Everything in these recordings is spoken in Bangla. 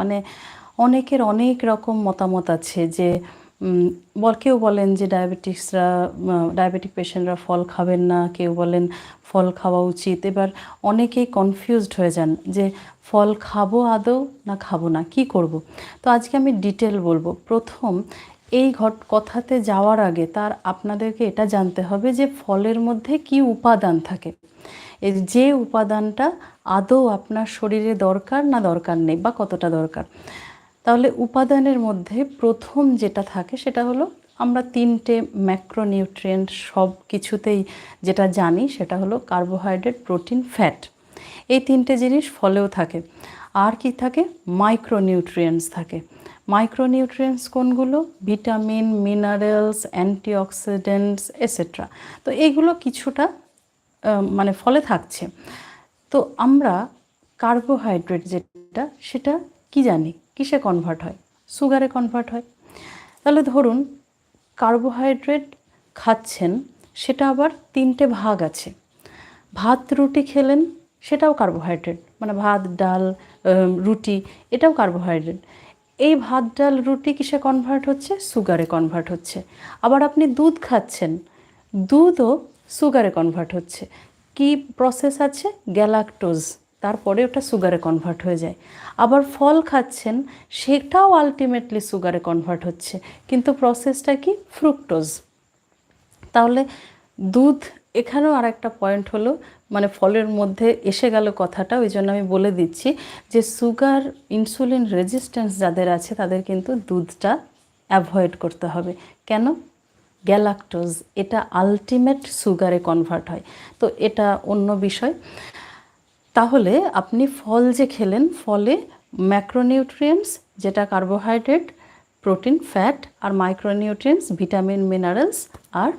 মানে অনেকের অনেক রকম মতামত আছে যে বল, কেউ বলেন যে ডায়াবেটিক্সরা ডায়াবেটিক পেশেন্টরা ফল খাবেন না, কেউ বলেন ফল খাওয়া উচিত। এবার অনেকেই কনফিউজড হয়ে যান যে ফল খাব আদৌ না খাব না, কি করব? তো আজকে আমি ডিটেল বলব। প্রথম, এই ঘট, কথাতে যাওয়ার আগে তার আপনাদেরকে এটা জানতে হবে যে ফলের মধ্যে কি উপাদান থাকে। যে উপাদানটা আদৌ আপনার শরীরে দরকার না দরকার নেই, বা কতটা দরকার? তাহলে উপাদানের মধ্যে প্রথম যেটা থাকে সেটা হলো আমরা তিনটে ম্যাক্রোনিউট্রিয়েন্ট সব কিছুতেই যেটা জানি সেটা হলো কার্বোহাইড্রেট, প্রোটিন, ফ্যাট। এই তিনটে জিনিস ফলেও থাকে। আর কি থাকে? মাইক্রোনিউট্রিয়েন্টস থাকে। মাইক্রোনিউট্রিয়েন্টস কোনগুলো? Vitamin, minerals, antioxidants, etcetera. তো এইগুলো কিছুটা মানে ফলে থাকছে। তো আমরা কার্বোহাইড্রেট যেটা, সেটা কি জানি? কিসে কনভার্ট হয়? সুগারে কনভার্ট হয়। তাহলে ধরুন কার্বোহাইড্রেট খাচ্ছেন, সেটা আবার তিনটে ভাগ আছে। ভাত, রুটি খেলেন, সেটাও কার্বোহাইড্রেট মানে ভাত, ডাল রুটি, এটাও কার্বোহাইড্রেট এই ভাত, ডাল, রুটি কিসে কনভার্ট হচ্ছে? সুগারে কনভার্ট হচ্ছে। আবার আপনি দুধ খাচ্ছেন, দুধও সুগারে কনভার্ট হচ্ছে। কি প্রসেস আছে? গ্যালাক্টোজ তারপরে ওটা সুগারে কনভার্ট হয়ে যায়। আবার ফল খাচ্ছেন, সেটাও আলটিমেটলি সুগারে কনভার্ট হচ্ছে। কিন্তু প্রসেসটা কি? ফ্রুক্টোজ তাহলে দুধ, এখানেও আর একটা পয়েন্ট হলো মানে ফলের মধ্যে এসে গেল কথাটা, ওই জন্য আমি বলে দিচ্ছি যে সুগার ইনসুলিন রেজিস্ট্যান্স যাদের আছে, তাদের কিন্তু দুধটা অ্যাভয়েড করতে হবে। কেন? গ্যালাক্টোজ, এটা আলটিমেট সুগারে কনভার্ট হয়। তো এটা অন্য বিষয়। তাহলে আপনি ফল যে খেলেন, ফলে ম্যাক্রোনিউট্রিয়েন্টস যেটা কার্বোহাইড্রেট প্রোটিন ফ্যাট আর মাইক্রোনিউট্রিয়েন্টস ভিটামিন মিনারেলস আর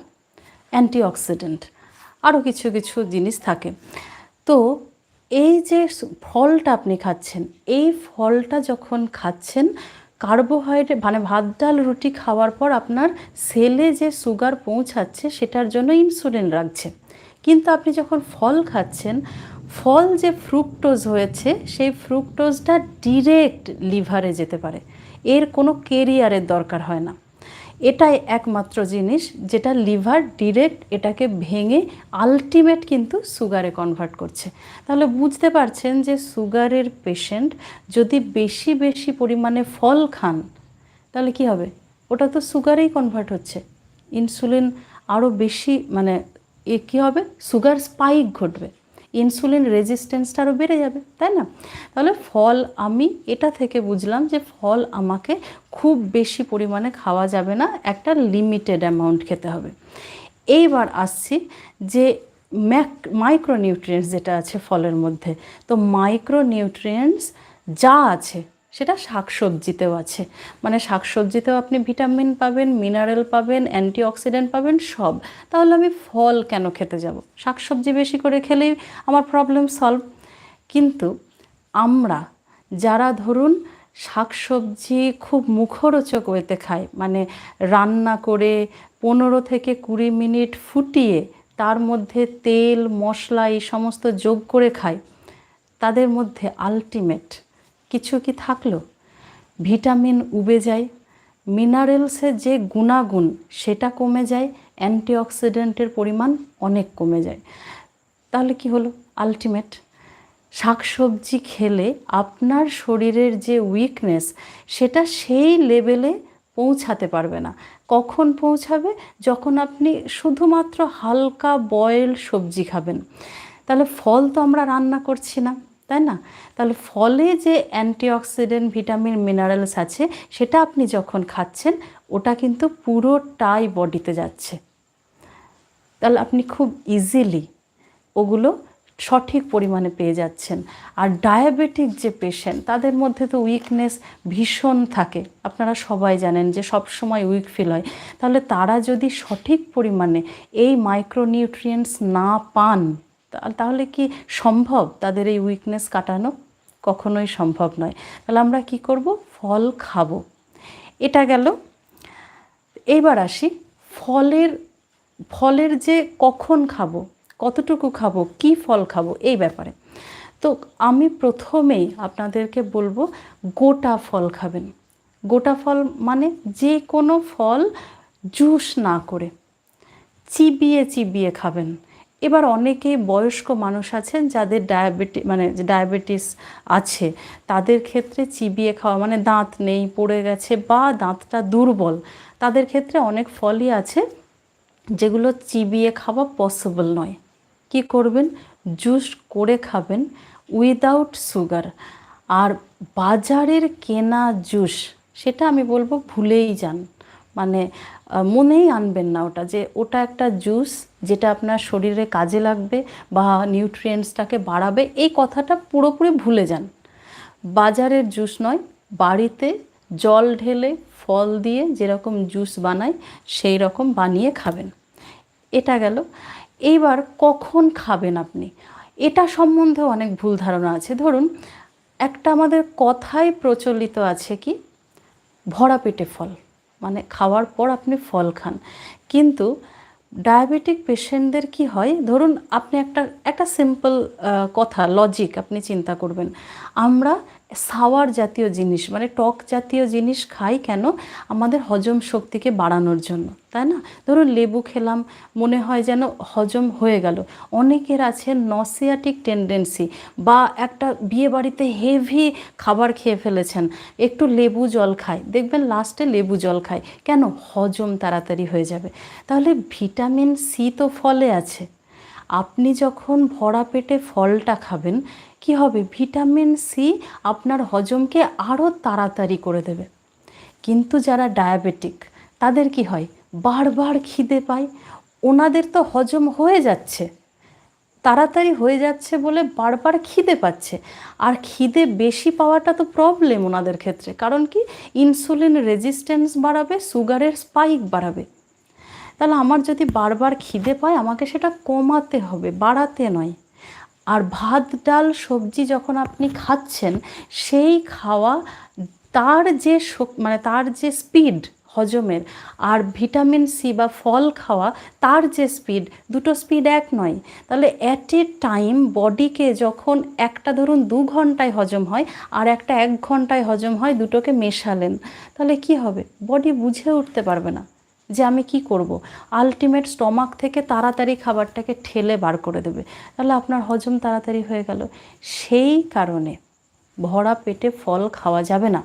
অ্যান্টিঅক্সিডেন্ট আরও কিছু কিছু জিনিস থাকে। তো এই যে ফলটা আপনি খাচ্ছেন, এই ফলটা যখন খাচ্ছেন কার্বোহাইড্রেট মানে ভাত, ডাল, রুটি খাওয়ার পর আপনার সেলে যে সুগার পৌঁছাচ্ছে, সেটার জন্য ইনসুলিন রাখছে। কিন্তু আপনি যখন ফল খাচ্ছেন, ফল যে ফ্রুক্টোজ হয়েছে, সেই ফ্রুক্টোজটা ডিরেক্ট লিভারে যেতে পারে। এর কোনো কেরিয়ারের দরকার হয় না। এটাই একমাত্র জিনিস যেটা লিভার ডিরেক্ট এটাকে ভেঙে আলটিমেট কিন্তু সুগারে কনভার্ট করছে। তাহলে বুঝতে পারছেন যে সুগারের পেশেন্ট যদি বেশি বেশি পরিমাণে ফল খান, তাহলে কি হবে? ওটা তো সুগারেই কনভার্ট হচ্ছে। ইনসুলিন আরও বেশি মানে এ কী হবে? সুগার স্পাইক ঘটবে। ইনসুলিন রেজিস্ট্যান্সটা আরও বেড়ে যাবে, তাই না? তাহলে ফল আমি এটা থেকে বুঝলাম যে ফল আমাকে খুব বেশি পরিমাণে খাওয়া যাবে না, একটা লিমিটেড অ্যামাউন্ট খেতে হবে। এইবার আসছি যে ম্যাক, মাইক্রোনিউট্রিয়েন্টস যেটা আছে ফলের মধ্যে, তো মাইক্রোনিউট্রিয়েন্টস যা আছে সেটা শাকসবজিতেও আছে। মানে শাকসবজিতেও আপনি ভিটামিন পাবেন, মিনারেল পাবেন, অ্যান্টিঅক্সিডেন্ট পাবেন, সব। তাহলে আমি ফল কেন খেতে যাব? শাকসবজি বেশি করে খেলেই আমার প্রবলেম সলভ কিন্তু আমরা যারা ধরুন শাকসবজি খুব মুখরোচক ওয়েতে খায় মানে রান্না করে পনেরো থেকে কুড়ি মিনিট ফুটিয়ে তার মধ্যে তেল, মশলা এই সমস্ত যোগ করে খায় তাদের মধ্যে আলটিমেট কিছু কি থাকল? ভিটামিন উবে যায় মিনারেলসের যে গুণাগুণ সেটা কমে যায়, অ্যান্টিঅক্সিডেন্টের পরিমাণ অনেক কমে যায়। তাহলে কি হলো? আলটিমেট, শাকসবজি খেলে আপনার শরীরের যে উইকনেস সেটা সেই লেভেলে পৌঁছাতে পারবে না। কখন পৌঁছাবে? যখন আপনি শুধুমাত্র হালকা বয়েল সবজি খাবেন। তাহলে ফল তো আমরা রান্না করছি না। তাই না? তাহলে ফলে যে অ্যান্টিঅক্সিডেন্ট ভিটামিন, মিনারেলস আছে, সেটা আপনি যখন খাচ্ছেন, ওটা কিন্তু পুরোটাই বডিতে যাচ্ছে। তাহলে আপনি খুব ইজিলি ওগুলো সঠিক পরিমাণে পেয়ে যাচ্ছেন। আর ডায়াবেটিক যে পেশেন্ট তাদের মধ্যে তো উইকনেস ভীষণ থাকে। আপনারা সবাই জানেন যে সব সময় উইক ফিল হয়। তাহলে তারা যদি সঠিক পরিমাণে এই মাইক্রোনিউট্রিয়েন্টস না পান তাহলে কি সম্ভব তাদের এই উইকনেস কাটানো? কখনোই সম্ভব নয়। তাহলে আমরা কি করব? ফল খাব। এটা গেল। এইবার আসি ফলের ফলের যে কখন খাব, কতটুকু খাব, কি ফল খাব, এই ব্যাপারে। তো আমি প্রথমেই আপনাদেরকে বলব, গোটা ফল খাবেন। গোটা ফল মানে যে কোনো ফল জুস না করে, চিবিয়ে চিবিয়ে খাবেন। এবার অনেকেই বয়স্ক মানুষ আছেন যাদের ডায়াবেটি মানে ডায়াবেটিস আছে, তাদের ক্ষেত্রে চিবিয়ে খাওয়া মানে দাঁত নেই, পড়ে গেছে বা দাঁতটা দুর্বল, তাদের ক্ষেত্রে অনেক ফলই আছে যেগুলো চিবিয়ে খাওয়া পসিবল নয়। কি করবেন? জুস করে খাবেন উইদাউট সুগার আর বাজারের কেনা জুস সেটা আমি বলব ভুলেই যান। মানে মনেই আনবেন না ওটা যে ওটা একটা জুস যেটা আপনার শরীরে কাজে লাগবে বা নিউট্রিয়েন্টসটাকে বাড়াবে, এই কথাটা পুরোপুরি ভুলে যান। বাজারের জুস নয়, বাড়িতে জল ঢেলে ফল দিয়ে যেরকম জুস বানায়, সেই রকম বানিয়ে খাবেন। এটা গেল। এইবার কখন খাবেন আপনি? এটা সম্বন্ধে অনেক ভুল ধারণা আছে। ধরুন, একটা আমাদের কথায় প্রচলিত আছে কি? ভরা পেটে ফল। মানে খাওয়ার পর আপনি ফল খান। কিন্তু ডায়াবেটিক পেশেন্টদের কি হয়? ধরুন, আপনি একটা একটা সিম্পল কথা লজিক আপনি চিন্তা করবেন। আমরা সাওয়ার জাতীয় জিনিস মানে টক জাতীয় জিনিস খাই কেন? আমাদের হজম শক্তিকে বাড়ানোর জন্য, তাই না? ধরুন লেবু খেলাম, মনে হয় যেন হজম হয়ে গেল। অনেকের আছে নসিয়াটিক টেন্ডেন্সি বা একটা বিয়ে বাড়িতে হেভি খাবার খেয়ে ফেলেছেন, একটু লেবু জল খায়। দেখবেন লাস্টে লেবু জল খায়। কেন? হজম তাড়াতাড়ি হয়ে যাবে। তাহলে ভিটামিন সি তো ফলে আছে। আপনি যখন ভরা পেটে ফলটা খাবেন কি হবে? ভিটামিন সি আপনার হজমকে আরও তাড়াতাড়ি করে দেবে। কিন্তু যারা ডায়াবেটিক, তাদের কি হয়? বারবার খিদে পায়। ওনাদের তো হজম হয়ে যাচ্ছে। তাড়াতাড়ি হয়ে যাচ্ছে বলে বারবার খিদে পাচ্ছে। আর খিদে বেশি পাওয়াটা তো প্রবলেম ওনাদের ক্ষেত্রে। কারণ কি? ইনসুলিন রেজিস্ট্যান্স বাড়াবে সুগারের স্পাইক বাড়াবে। তাহলে আমার যদি বারবার খিদে পায়, আমাকে সেটা কমাতে হবে, বাড়াতে নয়। আর ভাত, ডাল, সবজি যখন আপনি খাচ্ছেন, সেই খাওয়া তার যে মানে তার যে স্পিড হজমের আর ভিটামিন সি বা ফল খাওয়া তার যে স্পিড, দুটো স্পিড এক নয়। তাহলে অ্যাট এ টাইম বডিকে যখন একটা ধরুন দু ঘন্টায় হজম হয় আর একটা এক ঘন্টায় হজম হয়, দুটোকে মেশালেন, তাহলে কি হবে? বডি বুঝে উঠতে পারবে না। যে আমি কি করব? আলটিমেট স্টমাক থেকে তাড়াতাড়ি খাবারটাকে ঠেলে বার করে দেবে। তাহলে আপনার হজম তাড়াতাড়ি হয়ে গেল। সেই কারণে ভরা পেটে ফল খাওয়া যাবে না।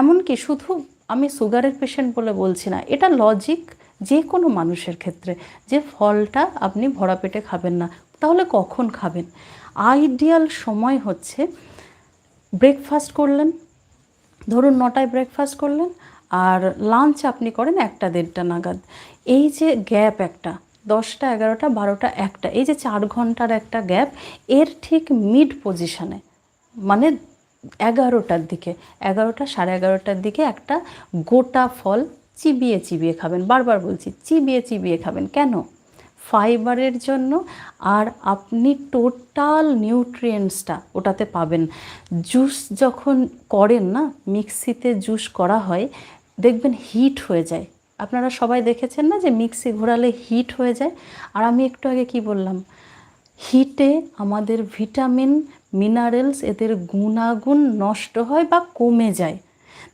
এমনকি শুধু আমি সুগারের পেশেন্ট বলে বলছি না, এটা লজিক যে কোনো মানুষের ক্ষেত্রে যে ফলটা আপনি ভরা পেটে খাবেন না, তাহলে কখন খাবেন? আইডিয়াল সময় হচ্ছে ব্রেকফাস্ট করলেন। ধরুন নটায় ব্রেকফাস্ট করলেন। আর লাঞ্চ আপনি করেন একটা দেড়টা নাগাদ। এই যে গ্যাপ একটা, দশটা, এগারোটা, বারোটা, একটা, এই যে চার ঘণ্টার একটা গ্যাপ এর ঠিক মিড পজিশনে মানে এগারোটার দিকে, এগারোটা সাড়ে এগারোটার দিকে একটা গোটা ফল চিবিয়ে চিবিয়ে খাবেন। বারবার বলছি, চিবিয়ে চিবিয়ে খাবেন। কেন? ফাইবারের জন্য আর আপনি টোটাল নিউট্রিয়েন্টসটা ওটাতে পাবেন। জুস যখন করেন না, মিক্সিতে জুস করা হয় দেখবেন হিট হয়ে যায়। আপনারা সবাই দেখেছেন না যে মিক্সি ঘোরালে হিট হয়ে যায়? আর আমি একটু আগে কি বললাম? হিটে আমাদের ভিটামিন মিনারেলস এদের গুণাগুণ নষ্ট হয় বা কমে যায়।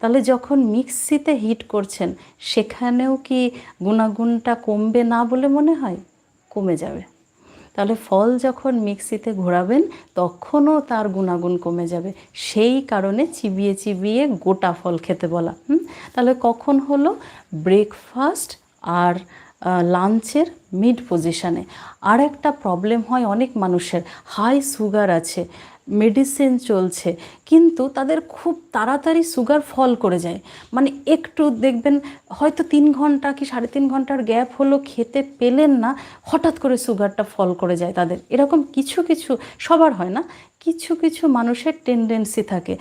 তাহলে যখন মিক্সিতে হিট করছেন, সেখানেও কি গুণাগুণটা কমবে না বলে মনে হয়? কমে যাবে। তাহলে ফল যখন মিক্সিতে ঘোরাবেন, তখনও তার গুণাগুণ কমে যাবে। সেই কারণে চিবিয়ে চিবিয়ে গোটা ফল খেতে বলা, হুম? তাহলে কখন হলো? ব্রেকফাস্ট আর লাঞ্চের মিড পজিশানে। আর একটা প্রবলেম হয় অনেক মানুষের, হাই সুগার আছে। মেডিসিন চলছে, কিন্তু তাদের খুব তাড়াতাড়ি সুগার ফল করে যায়। মানে একটু দেখবেন, হয়তো তিন ঘণ্টা কি সাড়ে তিন ঘণ্টার গ্যাপ হলো, খেতে পেলেন না, হঠাৎ করে সুগারটা ফল করে যায় তাদের। এরকম কিছু কিছু, সবার হয় না, কিছু কিছু মানুষের টেন্ডেন্সি থাকে।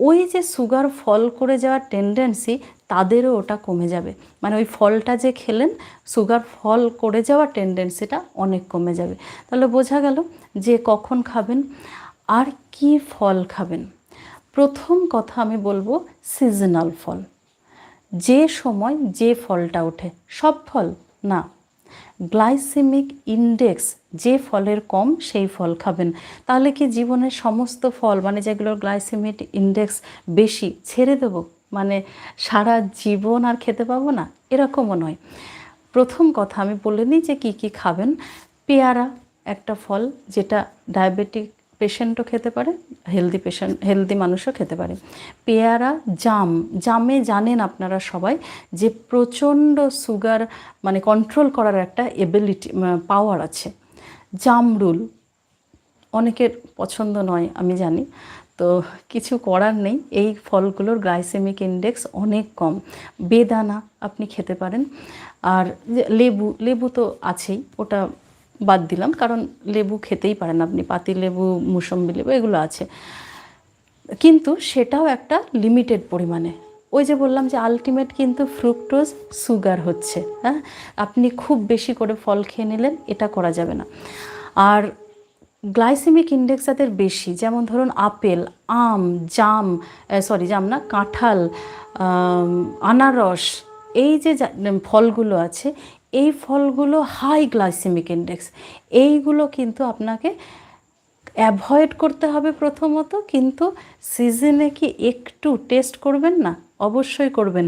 ওই যে সুগার ফল করে যাওয়ার টেন্ডেন্সি তাদেরও ওটা কমে যাবে। মানে ওই ফলটা যে খেলেন সুগার ফল করে যাওয়ার টেন্ডেন্সিটা অনেক কমে যাবে। তাহলে বোঝা গেল যে কখন খাবেন। আর কি ফল খাবেন? প্রথম কথা আমি বলব সিজনাল ফল। যে সময় যে ফলটা ওঠে, সব ফল না। গ্লাইসেমিক ইন্ডেক্স যে ফলের কম, সেই ফল খাবেন। তাহলে কি জীবনের সমস্ত ফল মানে যেগুলোর গ্লাইসেমিক ইন্ডেক্স বেশি, ছেড়ে দেব? মানে সারা জীবন আর খেতে পাবো না? এরকমও নয়। প্রথম কথা আমি বলে নিই যে কী কী খাবেন? পেয়ারা একটা ফল, যেটা ডায়াবেটিক পেশেন্টও খেতে পারে, হেলদি পেশেন্ট, হেলদি মানুষও খেতে পারে। পেয়ারা, জাম, জামে জানেন আপনারা সবাই যে প্রচণ্ড সুগার মানে কন্ট্রোল করার একটা এবিলিটি পাওয়ার আছে। জামরুল, অনেকের পছন্দ নয়, আমি জানি। তো কিছু করার নেই, এই ফলগুলোর গ্লাইসেমিক ইন্ডেক্স অনেক কম। বেদানা আপনি খেতে পারেন। আর লেবু লেবু তো আছেই, ওটা বাদ দিলাম, কারণ লেবু খেতেই পারেন আপনি, পাতি লেবু, মুসম্বি লেবু, এগুলো আছে। কিন্তু সেটাও একটা লিমিটেড পরিমাণে। ওই যে বললাম যে আলটিমেট কিন্তু ফ্রুক্টোজ সুগার হচ্ছে হ্যাঁ? আপনি খুব বেশি করে ফল খেয়ে নিলেন, এটা করা যাবে না। আর গ্লাইসেমিক ইন্ডেক্স যাদের বেশি, যেমন ধরুন আপেল, আম, জাম সরি জাম না, কাঁঠাল আনারস, এই যে ফলগুলো আছে এই ফলগুলো হাই গ্লাইসেমিক ইন্ডেক্স এইগুলো কিন্তু আপনাকে অ্যাভয়েড করতে হবে প্রথমত, কিন্তু সিজনে কি একটু টেস্ট করবেন না? অবশ্যই করবেন।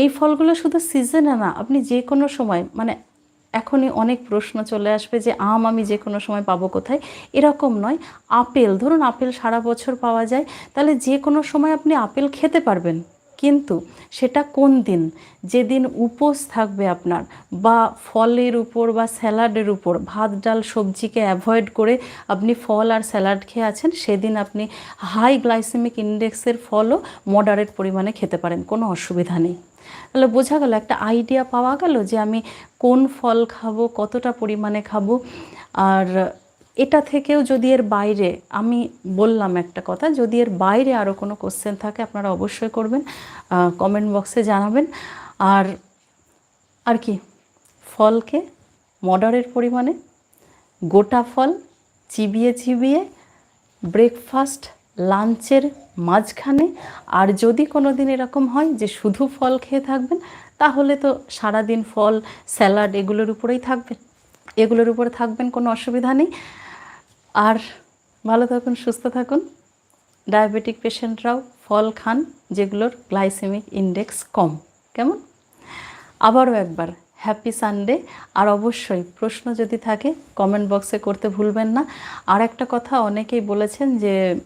এই ফলগুলো শুধু সিজনে না, আপনি যে কোনো সময় মানে এখনই অনেক প্রশ্ন চলে আসবে যে আম আমি যে কোনো সময় পাবো কোথায়। এরকম নয়। আপেল, ধরুন আপেল সারা বছর পাওয়া যায়, তাহলে যে কোনো সময় আপনি আপেল খেতে পারবেন। কিন্তু সেটা কোন দিন? যেদিন উপোস থাকবে আপনার, বা ফলের উপর বা স্যালাডের উপর, ভাত, ডাল, সবজিকে অ্যাভয়েড করে আপনি ফল আর স্যালাড খেয়ে আছেন, সেদিন আপনি হাই গ্লাইসেমিক ইন্ডেক্সের ফলও মডারেট পরিমাণে খেতে পারেন, কোনো অসুবিধা নেই। তাহলে বোঝা গেল, একটা আইডিয়া পাওয়া গেল যে আমি কোন ফল খাব, কতটা পরিমাণে খাব, আর এটা থেকেও যদি এর বাইরে, আমি বললাম একটা কথা, যদি এর বাইরে আরও কোনো কোশ্চেন থাকে, আপনারা অবশ্যই করবেন কমেন্ট বক্সে জানাবেন। আর আর কি, ফলকে মডারের পরিমাণে, গোটা ফল চিবিয়ে চিবিয়ে ব্রেকফাস্ট লাঞ্চের মাঝখানে, আর যদি কোনো দিন এরকম হয় যে শুধু ফল খেয়ে থাকবেন, তাহলে তো সারাদিন ফল স্যালাড এগুলোর উপরেই থাকবেন এগুলোর উপরে থাকবেন, কোনো অসুবিধা নেই। আর ভালো থাকুন, সুস্থ থাকুন। ডায়াবেটিক পেশেন্টরাও ফল খান, যেগুলোর গ্লাইসেমিক ইন্ডেক্স কম। কেমন? আবারও একবার, হ্যাপি সানডে। আর অবশ্যই প্রশ্ন যদি থাকে, কমেন্ট বক্সে করতে ভুলবেন না। আর একটা কথা অনেকেই বলেছেন যে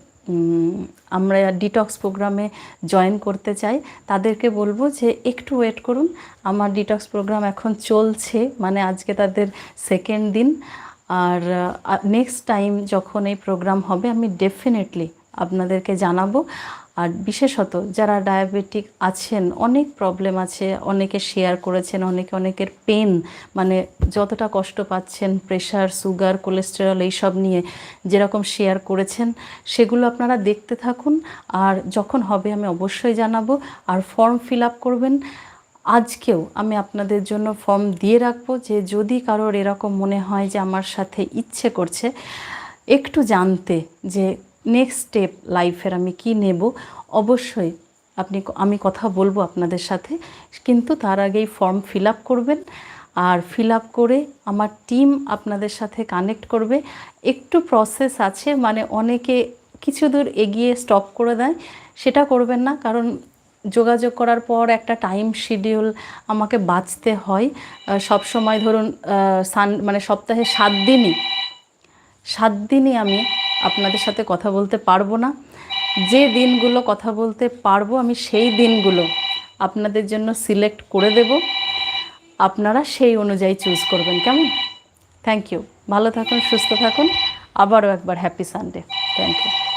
আমরা ডিটক্স প্রোগ্রামে জয়েন করতে চাই, তাদেরকে বলব যে একটু ওয়েট করুন। আমার ডিটক্স প্রোগ্রাম এখন চলছে মানে আজকে তাদের সেকেন্ড দিন। আর নেক্সট টাইম যখন এই প্রোগ্রাম হবে, আমি ডেফিনেটলি আপনাদেরকে জানাব। আর বিশেষত যারা ডায়াবেটিক আছেন, অনেক প্রবলেম আছে, অনেকে শেয়ার করেছেন, অনেকে অনেকের পেন মানে যতটা কষ্ট পাচ্ছেন প্রেশার সুগার কোলেস্টেরল এইসব নিয়ে যেরকম শেয়ার করেছেন, সেগুলো আপনারা দেখতে থাকুন। আর যখন হবে আমি অবশ্যই জানাব। আর ফর্ম ফিল আপ করবেন। আজকেও আমি আপনাদের জন্য ফর্ম দিয়ে রাখব যে যদি কারোর এরকম মনে হয় যে আমার সাথে ইচ্ছে করছে, একটু জানতে যে নেক্সট স্টেপ লাইফের আমি কি নেব? অবশ্যই আপনি আমি কথা বলব আপনাদের সাথে। কিন্তু তার আগেই ফর্ম ফিল আপ করবেন। আর ফিল আপ করে আমার টিম আপনাদের সাথে কানেক্ট করবে। একটু প্রসেস আছে মানে অনেকে কিছু দূর এগিয়ে স্টপ করে দেয়। সেটা করবেন না, কারণ যোগাযোগ করার পর একটা টাইম শিডিউল আমাকে বাঁচতে হয়। সব সময় ধরুন সান মানে সপ্তাহে সাত দিনই। সাত দিনই আমি আপনাদের সাথে কথা বলতে পারব না। যে দিনগুলো কথা বলতে পারব, আমি সেই দিনগুলো আপনাদের জন্য সিলেক্ট করে দেব। আপনারা সেই অনুযায়ী চুজ করবেন, কেমন? থ্যাংক ইউ ভালো থাকুন, সুস্থ থাকুন। আবারও একবার হ্যাপি সানডে থ্যাংক ইউ